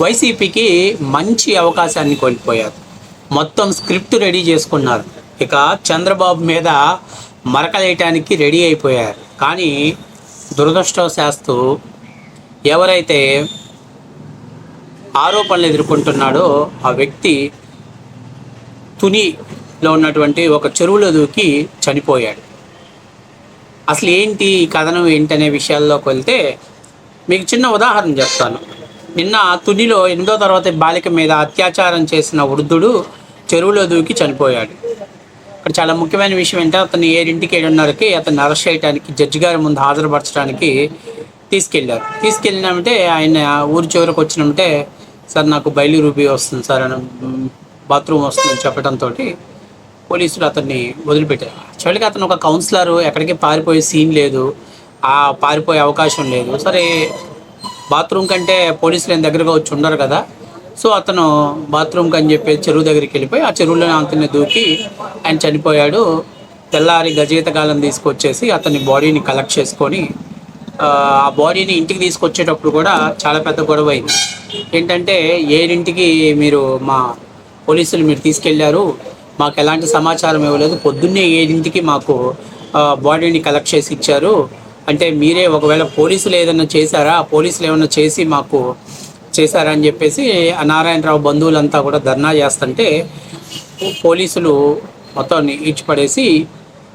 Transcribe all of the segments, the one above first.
వైసీపీకి మంచి అవకాశాన్ని కోల్పోయారు. మొత్తం స్క్రిప్ట్ రెడీ చేసుకున్నారు. ఇక చంద్రబాబు మీద మరకలేయటానికి రెడీ అయిపోయారు. కానీ దురదృష్టవశాస్తు ఎవరైతే ఆరోపణలు ఎదుర్కొంటున్నాడో ఆ వ్యక్తి తునిలో ఉన్నటువంటి ఒక చెరువులో దూకి చనిపోయాడు. అసలు ఏంటి ఈ కథనం ఏంటనే విషయాల్లోకి వెళ్తే మీకు చిన్న ఉదాహరణ చెప్తాను. నిన్న తునిలో ఎనిమిదో తరగతి బాలిక మీద అత్యాచారం చేసిన వృద్ధుడు చెరువులో దూకి చనిపోయాడు. ఇక్కడ చాలా ముఖ్యమైన విషయం ఏంటంటే అతన్ని ఏడింటికి ఏడున్నరకి అతన్ని అరెస్ట్ చేయడానికి జడ్జి గారి ముందు హాజరుపరచడానికి తీసుకెళ్ళారు. తీసుకెళ్ళినామంటే ఆయన ఊరి చివరికి వచ్చినామంటే సార్ నాకు బయలు రూపీ వస్తుంది సార్ అని బాత్రూమ్ వస్తుందని చెప్పడంతో పోలీసులు అతన్ని వదిలిపెట్టారు. చివరికి అతను ఒక కౌన్సిలర్ ఎక్కడికి పారిపోయే సీన్ లేదు. ఆ పారిపోయే అవకాశం లేదు. సరే బాత్రూమ్ కంటే పోలీసులు ఆయన దగ్గరగా వచ్చి ఉండరు కదా. సో అతను బాత్రూమ్కి అని చెప్పి చెరువు దగ్గరికి వెళ్ళిపోయి ఆ చెరువులోనే అతన్ని దూకి ఆయన చనిపోయాడు. తెల్లారి గజేతకాలం తీసుకొచ్చేసి అతని బాడీని కలెక్ట్ చేసుకొని ఆ బాడీని ఇంటికి తీసుకొచ్చేటప్పుడు కూడా చాలా పెద్ద గొడవ అయింది. ఏంటంటే ఏడింటికి మీరు మా పోలీసులు మీరు తీసుకెళ్ళారు మాకు ఎలాంటి సమాచారం ఇవ్వలేదు. పొద్దున్నే ఏడింటికి మాకు బాడీని కలెక్ట్ చేసి ఇచ్చారు. అంటే మీరే ఒకవేళ పోలీసులు ఏదైనా చేశారా? పోలీసులు ఏమైనా చేసి మాకు చేశారా అని చెప్పేసి నారాయణరావు బంధువులంతా కూడా ధర్నా చేస్తుంటే పోలీసులు మొత్తం ఈడ్చి పడేసి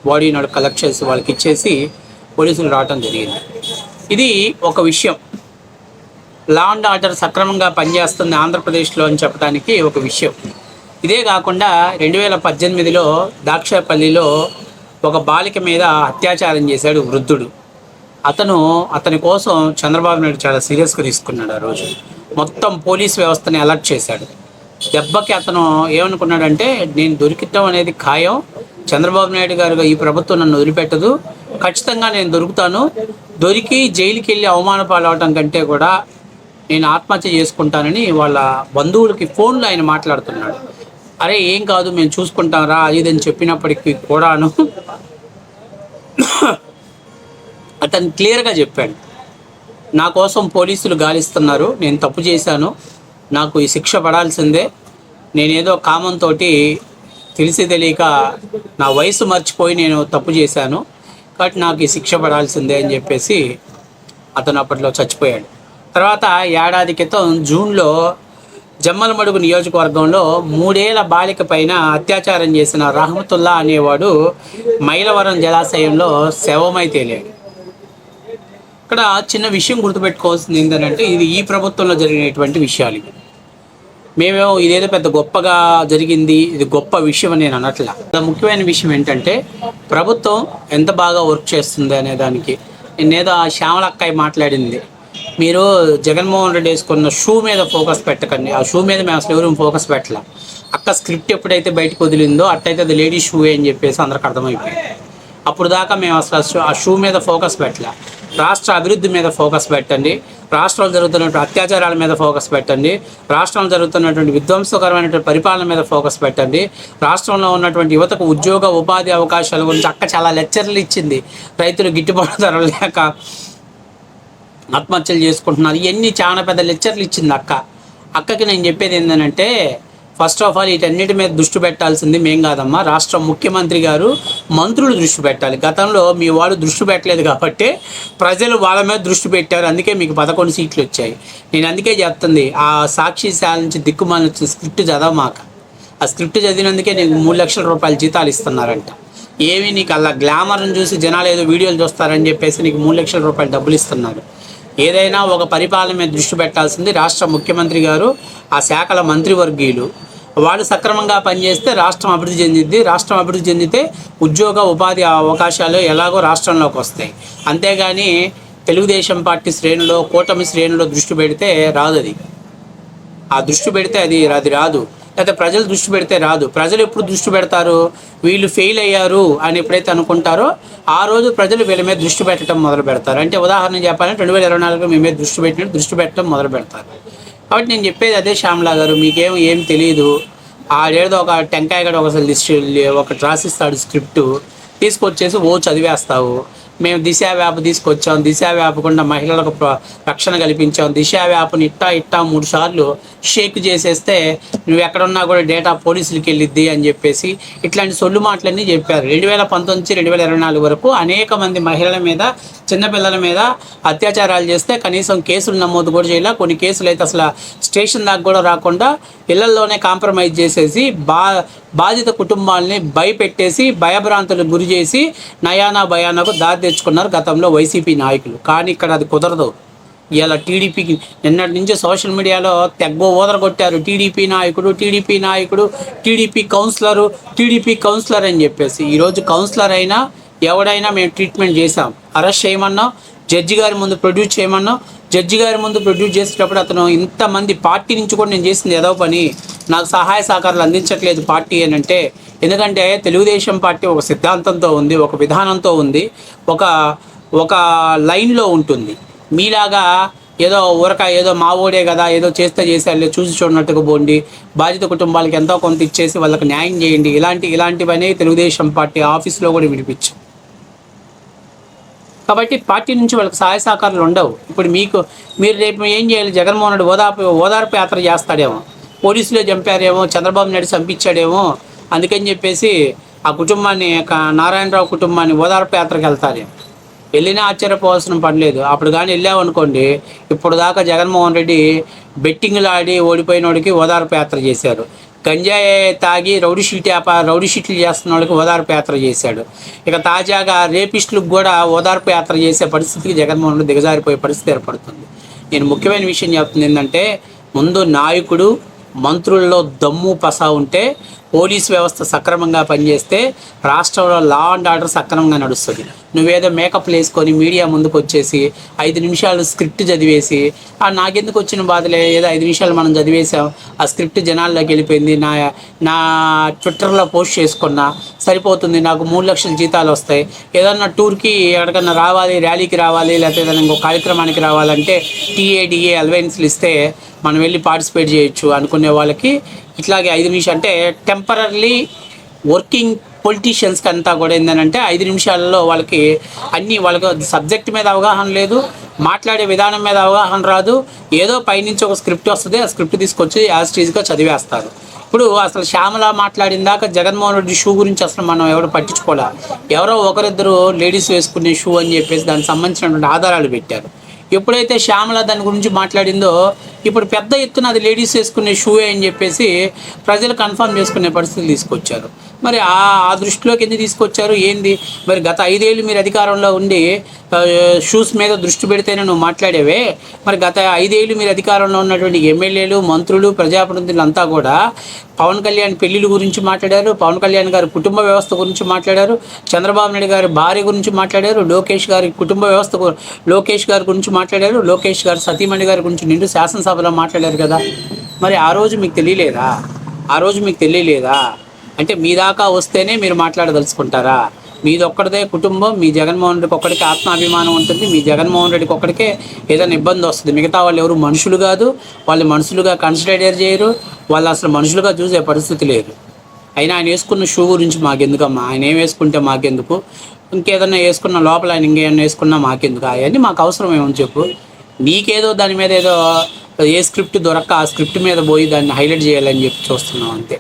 బాడీని కలెక్ట్ చేసి వాళ్ళకి ఇచ్చేసి పోలీసులు రావటం జరిగింది. ఇది ఒక విషయం. లా అండ్ ఆర్డర్ సక్రమంగా పనిచేస్తుంది ఆంధ్రప్రదేశ్లో అని చెప్పడానికి ఒక విషయం. ఇదే కాకుండా రెండు వేల పద్దెనిమిదిలో దాక్షాపల్లిలో ఒక బాలిక మీద అత్యాచారం చేశాడు వృద్ధుడు. అతను అతని కోసం చంద్రబాబు నాయుడు చాలా సీరియస్గా తీసుకున్నాడు ఆ రోజు. మొత్తం పోలీస్ వ్యవస్థని అలర్ట్ చేశాడు. దెబ్బకి అతను ఏమనుకున్నాడంటే నేను దొరికిటం అనేది ఖాయం. చంద్రబాబు నాయుడు గారు ఈ ప్రభుత్వం నన్ను వదిలిపెట్టదు. ఖచ్చితంగా నేను దొరుకుతాను. దొరికి జైలుకి వెళ్ళి అవమాన పాలవటం కంటే కూడా నేను ఆత్మహత్య చేసుకుంటానని వాళ్ళ బంధువులకి ఫోన్లో ఆయన మాట్లాడుతున్నాడు. అరే ఏం కాదు మేము చూసుకుంటాం రా అది అని చెప్పినప్పటికీ కూడాను అతను క్లియర్గా చెప్పాడు. నా కోసం పోలీసులు గాలిస్తున్నారు నేను తప్పు చేశాను నాకు ఈ శిక్ష పడాల్సిందే నేనేదో కామంతో తెలిసి తెలియక నా వయసు మర్చిపోయి నేను తప్పు చేశాను కాబట్టి నాకు ఈ శిక్ష పడాల్సిందే అని చెప్పేసి అతను అప్పట్లో చచ్చిపోయాడు. తర్వాత ఏడాది క్రితం జూన్లో జమ్మలమడుగు నియోజకవర్గంలో మూడేళ్ళ బాలిక పైన అత్యాచారం చేసిన రహమతుల్లా అనేవాడు మైలవరం జలాశయంలో శవమై తేలాడు. ఇక్కడ చిన్న విషయం గుర్తుపెట్టుకోవాల్సింది ఏంటంటే ఇది ఈ ప్రభుత్వంలో జరిగినటువంటి విషయాలు ఇవి. మేమేమో ఇదేదో పెద్ద గొప్పగా జరిగింది ఇది గొప్ప విషయం అని నేను అనట్లా. ముఖ్యమైన విషయం ఏంటంటే ప్రభుత్వం ఎంత బాగా వర్క్ చేస్తుంది అనే దానికి. నేనేదో ఆ శ్యామల అక్కాయి మాట్లాడింది. మీరు జగన్మోహన్ రెడ్డి వేసుకున్న షూ మీద ఫోకస్ పెట్టకండి. ఆ షూ మీద మేము అసలు ఎవరు ఫోకస్ పెట్టలే. అక్క స్క్రిప్ట్ ఎప్పుడైతే బయటకు వదిలిందో అట్టయితే అది లేడీ షూ అని చెప్పేసి అందరికి అర్థమైపోయింది. అప్పుడు దాకా మేము అసలు ఆ షూ మీద ఫోకస్ పెట్టలే. రాష్ట్ర అభివృద్ధి మీద ఫోకస్ పెట్టండి. రాష్ట్రంలో జరుగుతున్నటువంటి అత్యాచారాల మీద ఫోకస్ పెట్టండి. రాష్ట్రంలో జరుగుతున్నటువంటి విధ్వంసకరమైనటువంటి పరిపాలన మీద ఫోకస్ పెట్టండి. రాష్ట్రంలో ఉన్నటువంటి యువతకు ఉద్యోగ ఉపాధి అవకాశాల గురించి అక్క చాలా లెక్చర్లు ఇచ్చింది. రైతులు గిట్టుబాటు ధర లేక ఆత్మహత్యలు చేసుకుంటున్నారు. ఇవన్నీ చాలా పెద్ద లెక్చర్లు ఇచ్చింది అక్క. అక్కకి నేను చెప్పేది ఏంటంటే ఫస్ట్ ఆఫ్ ఆల్ వీటన్నిటి మీద దృష్టి పెట్టాల్సింది మేం కాదమ్మా రాష్ట్ర ముఖ్యమంత్రి గారు మంత్రులు దృష్టి పెట్టాలి. గతంలో మీ వాళ్ళు దృష్టి పెట్టలేదు కాబట్టి ప్రజలు వాళ్ళ మీద దృష్టి పెట్టారు అందుకే మీకు పదకొండు సీట్లు వచ్చాయి. నేను అందుకే చెప్తుంది ఆ సాక్షి శాల నుంచి దిక్కుమాలిన స్క్రిప్ట్ చదవమాక ఆ స్క్రిప్ట్ చదివినందుకే నీకు మూడు లక్షల రూపాయలు జీతాలు ఇస్తున్నారంట. ఏమి నీకు అలా గ్లామర్ని చూసి జనాలు ఏదో వీడియోలు చూస్తారని చెప్పేసి నీకు మూడు లక్షల రూపాయలు డబ్బులు ఇస్తున్నారు. ఏదైనా ఒక పరిపాలన మీద దృష్టి పెట్టాల్సింది రాష్ట్ర ముఖ్యమంత్రి గారు ఆ శాఖల మంత్రివర్గీయులు. వాళ్ళు సక్రమంగా పనిచేస్తే రాష్ట్రం అభివృద్ధి చెందింది రాష్ట్రం అభివృద్ధి చెందితే ఉద్యోగ ఉపాధి అవకాశాలు ఎలాగో రాష్ట్రంలోకి వస్తాయి. అంతేగాని తెలుగుదేశం పార్టీ శ్రేణిలో కూటమి శ్రేణిలో దృష్టి పెడితే రాదు అది ఆ దృష్టి పెడితే అది అది రాదు. లేకపోతే ప్రజలు దృష్టి పెడితే రాదు. ప్రజలు ఎప్పుడు దృష్టి పెడతారు? వీళ్ళు ఫెయిల్ అయ్యారు అని ఎప్పుడైతే అనుకుంటారో ఆ రోజు ప్రజలు వీళ్ళ మీద దృష్టి పెట్టడం మొదలు పెడతారు. అంటే ఉదాహరణ చెప్పాలంటే రెండు వేల ఇరవై నాలుగులో మీ మీద దృష్టి పెట్టినట్టు దృష్టి పెట్టడం మొదలు పెడతారు. కాబట్టి నేను చెప్పేది అదే శ్యామ్లా గారు మీకేం ఏం తెలియదు ఆడేదో ఒక టెంకాయ గడ ఒకసారి లిస్ట్ ఒకటి రాసిస్తాడు స్క్రిప్ట్. తీసుకొచ్చేసి ఓ చదివేస్తావు. మేము దిశా వ్యాప్ తీసుకొచ్చాం. దిశా వ్యాపకుండా మహిళలకు ప్ర- రక్షణ కల్పించాం. దిశా వ్యాప్ని ఇట్టా ఇట్టా మూడు సార్లు షేక్ చేసేస్తే నువ్వు ఎక్కడున్నా కూడా డేటా పోలీసులకి వెళ్ళిద్ది అని చెప్పేసి ఇట్లాంటి సొల్లు మాటలన్నీ చెప్పారు. రెండు వేల పంతొమ్మిది రెండు వేల ఇరవై నాలుగు వరకు అనేక మంది మహిళల మీద చిన్నపిల్లల మీద అత్యాచారాలు చేస్తే కనీసం కేసులు నమోదు కూడా చేయాల. కొన్ని కేసులు అయితే అసలు స్టేషన్ దాకా కూడా రాకుండా ఇళ్ళల్లోనే కాంప్రమైజ్ చేసేసి బా బాధిత కుటుంబాలని భయపెట్టేసి భయభ్రాంతులకు గురి చేసి నయానా భయానాకు దారి తెచ్చుకున్నారు గతంలో వైసీపీ నాయకులు. కానీ ఇక్కడ అది కుదరదు. ఇలా టీడీపీకి నిన్నటి నుంచి సోషల్ మీడియాలో తెగ్గో ఓదరగొట్టారు టీడీపీ నాయకుడు టీడీపీ నాయకుడు టీడీపీ కౌన్సిలరు టీడీపీ కౌన్సిలర్ అని చెప్పేసి. ఈరోజు కౌన్సిలర్ అయినా ఎవడైనా మేము ట్రీట్మెంట్ చేశాం. అరెస్ట్ చేయమన్నాం జడ్జి గారి ముందు ప్రొడ్యూస్ చేయమన్నాం జడ్జి గారి ముందు ప్రొడ్యూస్ చేసేటప్పుడు అతను ఇంతమంది పార్టీ నుంచి కూడా నేను చేసింది ఏదో పని. నాకు సహాయ సహకారాలు అందించట్లేదు పార్టీ అని అంటే ఎందుకంటే తెలుగుదేశం పార్టీ ఒక సిద్ధాంతంతో ఉంది ఒక విధానంతో ఉంది ఒక ఒక లైన్లో ఉంటుంది. మీలాగా ఏదో ఊరక ఏదో మా కదా ఏదో చేస్తే చేసేయాలి చూసి చూడనట్టుగా పోండి బాధిత కుటుంబాలకు ఎంతో కొంత ఇచ్చేసి వాళ్ళకి న్యాయం చేయండి ఇలాంటి ఇలాంటివనే తెలుగుదేశం పార్టీ ఆఫీస్లో కూడా వినిపించాం. కాబట్టి పార్టీ నుంచి వాళ్ళకి సహాయ సహకారాలు ఉండవు. ఇప్పుడు మీకు మీరు రేపు ఏం చేయాలి? జగన్మోహన్ రెడ్డి ఓదార్పు ఓదార్పు యాత్ర చేస్తాడేమో. పోలీసులే చంపారేమో చంద్రబాబు నాయుడు చంపించాడేమో అందుకని చెప్పేసి ఆ కుటుంబాన్ని నారాయణరావు కుటుంబాన్ని ఓదార్పు యాత్రకు వెళ్తారేమో వెళ్ళినా ఆశ్చర్యపోవాల్సిన పని లేదు. అప్పుడు కానీ వెళ్ళామనుకోండి ఇప్పుడు దాకా జగన్మోహన్ రెడ్డి బెట్టింగ్లు ఆడి ఓడిపోయినోడికి ఓదార్పు యాత్ర చేశారు. గంజాయి తాగి రౌడీ షీట్ వ్యాపార రౌడీ షీట్లు చేస్తున్న వాళ్ళకి ఓదార్పు యాత్ర చేశాడు. ఇక తాజాగా రేపిస్టులకు కూడా ఓదార్పు యాత్ర చేసే పరిస్థితికి జగన్మోహన్ రెడ్డి దిగజారిపోయే పరిస్థితి ఏర్పడుతుంది. నేను ముఖ్యమైన విషయం చెప్తుంది ఏంటంటే ముందు నాయకుడు మంత్రుల్లో దమ్ము పసా ఉంటే పోలీస్ వ్యవస్థ సక్రమంగా పనిచేస్తే రాష్ట్రంలో లా అండ్ ఆర్డర్ సక్రమంగా నడుస్తుంది. నువ్వేదో మేకప్ వేసుకొని మీడియా ముందుకు వచ్చేసి ఐదు నిమిషాలు స్క్రిప్ట్ చదివేసి ఆ నాకెందుకు వచ్చిన బాధలే? ఏదో ఐదు నిమిషాలు మనం చదివేసాం ఆ స్క్రిప్ట్ జనాల్లోకి వెళ్ళిపోయింది. నా నా ట్విట్టర్లో పోస్ట్ చేసుకున్నా సరిపోతుంది. నాకు మూడు లక్షల జీతాలు వస్తాయి. ఏదన్నా టూర్కి ఎక్కడికన్నా రావాలి ర్యాలీకి రావాలి లేకపోతే ఏదైనా ఇంకో కార్యక్రమానికి రావాలంటే టీఏడిఏ అలవెన్స్లు ఇస్తే మనం వెళ్ళి పార్టిసిపేట్ చేయొచ్చు అనుకునే వాళ్ళకి ఇట్లాగే ఐదు నిమిషాలు అంటే టెంపరీ వర్కింగ్ పొలిటీషియన్స్కి అంతా కూడా ఏంటంటే ఐదు నిమిషాలలో వాళ్ళకి అన్ని వాళ్ళకి సబ్జెక్ట్ మీద అవగాహన లేదు మాట్లాడే విధానం మీద అవగాహన రాదు ఏదో పైనుంచి ఒక స్క్రిప్ట్ వస్తుంది ఆ స్క్రిప్ట్ తీసుకొచ్చి యాజ్ టీజ్గా చదివేస్తారు. ఇప్పుడు అసలు శ్యామల మాట్లాడిన దాకా జగన్మోహన్ రెడ్డి షూ గురించి అసలు మనం ఎవరు పట్టించుకోలే. ఎవరో ఒకరిద్దరు లేడీస్ వేసుకునే షూ అని చెప్పేసి దానికి సంబంధించినటువంటి ఆధారాలు పెట్టారు. ఎప్పుడైతే శ్యామల దాని గురించి మాట్లాడిందో ఇప్పుడు పెద్ద ఎత్తున అది లేడీస్ వేసుకునే షూయే అని చెప్పేసి ప్రజలు కన్ఫర్మ్ చేసుకునే పరిస్థితి తీసుకొచ్చారు. మరి ఆ ఆ దృష్టిలోకి ఎందుకు తీసుకొచ్చారు? ఏంది? మరి గత ఐదేళ్ళు మీరు అధికారంలో ఉండి షూస్ మీద దృష్టి పెడితేనే నువ్వు మాట్లాడేవే? మరి గత ఐదేళ్ళు మీరు అధికారంలో ఉన్నటువంటి ఎమ్మెల్యేలు మంత్రులు ప్రజాప్రతినిధులు అంతా కూడా పవన్ కళ్యాణ్ పెళ్ళిళ్ళ గురించి మాట్లాడారు పవన్ కళ్యాణ్ గారి కుటుంబ వ్యవస్థ గురించి మాట్లాడారు చంద్రబాబు నాయుడు గారి భార్య గురించి మాట్లాడారు లోకేష్ గారి కుటుంబ వ్యవస్థ లోకేష్ గారి గురించి మాట్లాడారు లోకేష్ గారు సతీమణి గారి గురించి నిండు శాసనసభలో మాట్లాడారు కదా. మరి ఆ రోజు మీకు తెలియలేదా? ఆ రోజు మీకు తెలియలేదా? అంటే మీ దాకా వస్తేనే మీరు మాట్లాడదలుచుకుంటారా? మీది ఒక్కడిదే కుటుంబం మీ జగన్మోహన్ రెడ్డికి ఒక్కడికి ఆత్మాభిమానం ఉంటుంది మీ జగన్మోహన్ రెడ్డికి ఒక్కడికే ఏదైనా ఇబ్బంది వస్తుంది. మిగతా వాళ్ళు ఎవరు మనుషులు కాదు వాళ్ళు మనుషులుగా కన్సిడర్ చేయరు వాళ్ళు అసలు మనుషులుగా చూసే పరిస్థితి లేదు. అయినా ఆయన వేసుకున్న షూ గురించి మాకెందుకమ్మా? ఆయన ఏం వేసుకుంటే మాకెందుకు? ఇంకేదన్నా వేసుకున్న లోపల ఆయన ఇంకేమన్నా వేసుకున్నా మాకెందుకు? అవన్నీ మాకు అవసరం ఏమని చెప్పు. నీకేదో దాని మీద ఏదో ఏ స్క్రిప్ట్ దొరక్క ఆ స్క్రిప్ట్ మీద పోయి దాన్ని హైలైట్ చేయాలని చెప్పి చూస్తున్నాం అంతే.